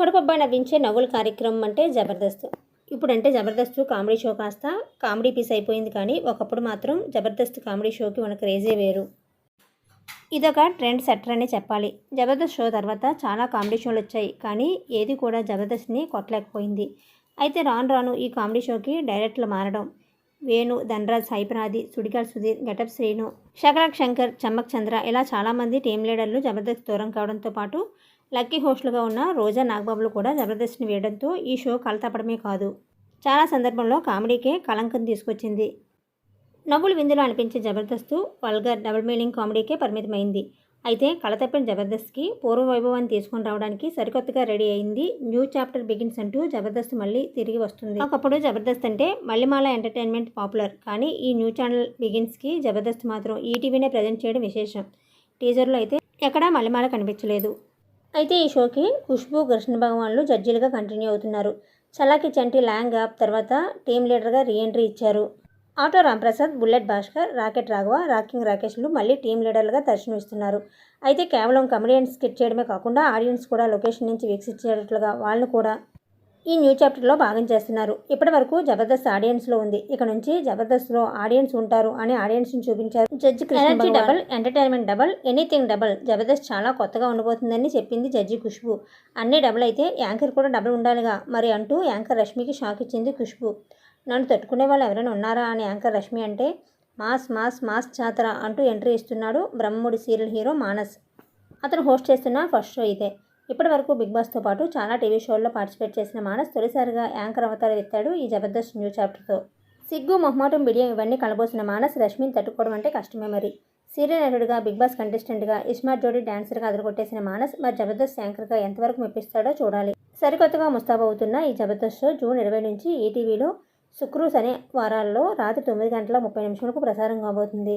కడుపబ్బా నవ్వించే నవ్వుల కార్యక్రమం అంటే జబర్దస్త్. ఇప్పుడంటే జబర్దస్త్ కామెడీ షో కాస్త కామెడీ పీస్ అయిపోయింది కానీ ఒకప్పుడు మాత్రం జబర్దస్త్ కామెడీ షోకి మన క్రేజే వేరు. ఇదొక ట్రెండ్ సెట్టర్ అనే చెప్పాలి. జబర్దస్త్ షో తర్వాత చాలా కామెడీ షోలు వచ్చాయి కానీ ఏది కూడా జబర్దస్త్ని కొట్టలేకపోయింది. అయితే రాను రాను ఈ కామెడీ షోకి డైరెక్ట్లు మారడం వేణు ధనరాజ్ హైపరాది సుడిగాల్ సుధీర్ గటప్ శ్రీను శకలక్ శంకర్ చమ్మక్ చంద్ర ఇలా చాలామంది టీం లీడర్లు జబర్దస్త్ దూరం కావడంతో పాటు లక్కీ హోస్ట్లుగా ఉన్న రోజా నాగబాబులు కూడా జబర్దస్త్ని వేయడంతో ఈ షో కలతపడమే కాదు. చాలా సందర్భంలో కామెడీకే కళంకం తీసుకొచ్చింది. నవ్వులు విందులో అనిపించే జబర్దస్త్ వల్గర్ డబుల్ మీనింగ్ కామెడీకే పరిమితమైంది. అయితే కళతప్పిన జబర్దస్త్కి పూర్వ వైభవాన్ని తీసుకొని రావడానికి సరికొత్తగా రెడీ అయింది. న్యూ చాప్టర్ బిగిన్స్ అంటూ జబర్దస్త్ మళ్ళీ తిరిగి వస్తుంది. ఒకప్పుడు జబర్దస్త్ అంటే మల్లిమాల ఎంటర్టైన్మెంట్ పాపులర్. కానీ ఈ న్యూ ఛానల్ బిగిన్స్కి జబర్దస్త్ మాత్రం ఈటీవీనే ప్రజెంట్ చేయడం విశేషం. టీజర్లో అయితే ఎక్కడా మల్లిమాల కనిపించలేదు. అయితే ఈ షోకి ఖుష్బు కృష్ణ భగవాన్లు జడ్జీలుగా కంటిన్యూ అవుతున్నారు. చలాకి చంటి ల్యాంగ్ యాప్ తర్వాత టీం లీడర్గా రీఎంట్రీ ఇచ్చారు. Auto Ramprasad bullet Bhaskar rocket Raghava rocking రాకేష్లు మళ్ళీ టీం లీడర్లుగా దర్శనమిస్తున్నారు. అయితే కేవలం కమెడియన్స్ స్కిట్ చేయడమే కాకుండా ఆడియన్స్ కూడా లొకేషన్ నుంచి వీక్షించేటట్లుగా వాళ్ళను కూడా ఈ న్యూ చాప్టర్లో భాగం చేస్తున్నారు. ఇప్పటి వరకు జబర్దస్త్ ఆడియన్స్లో ఉంది. ఇక నుంచి జబర్దస్త్లో ఆడియన్స్ ఉంటారు అని ఆడియన్స్ని చూపించారు. Judge energy double entertainment double anything double Jabardasth చాలా కొత్తగా ఉండబోతుందని చెప్పింది జడ్జి ఖుష్బు. అన్ని డబుల్ అయితే యాంకర్ కూడా డబుల్ ఉండాలిగా మరి అంటూ యాంకర్ రష్మికి షాక్ ఇచ్చింది ఖుష్బు. నన్ను తట్టుకునే వాళ్ళు ఎవరైనా ఉన్నారా అని యాంకర్ రష్మి అంటే మాస్ మాస్ మాస్ జాతర అంటూ ఎంట్రీ ఇస్తున్నాడు బ్రహ్మముడి సీరియల్ హీరో మానస్. అతను హోస్ట్ చేస్తున్న ఫస్ట్ షో ఇదే. ఇప్పటి వరకు బిగ్ బాస్తో పాటు చాలా టీవీ షోల్లో పార్టిసిపేట్ చేసిన మానస్ తొలిసారిగా యాంకర్ అవతారం ఎత్తాడు ఈ జబర్దస్త్ న్యూ చాప్టర్తో. సిగ్గు మొహమాటం బిడియం ఇవన్నీ కలబోసిన మానస్ రష్మిని తట్టుకోవడం అంటే కష్టమే మరి. సీరియల్ నటుడుగా బిగ్ బాస్ కంటెస్టెంట్గా ఇస్మార్ట్ జోడీ డాన్సర్గా అదరగొట్టేసిన మానస్ మరి జబర్దస్త్ యాంకర్గా ఎంతవరకు మెప్పిస్తాడో చూడాలి. సరికొత్తగా ముస్తాబవుతున్న ఈ జబర్దస్త్ షో జూన్ ఇరవై నుంచి ఈటీవీలో శుక్రు శని వారాల్లో రాత్రి తొమ్మిది గంటల ముప్పై నిమిషాలకు ప్రసారం కాబోతుంది.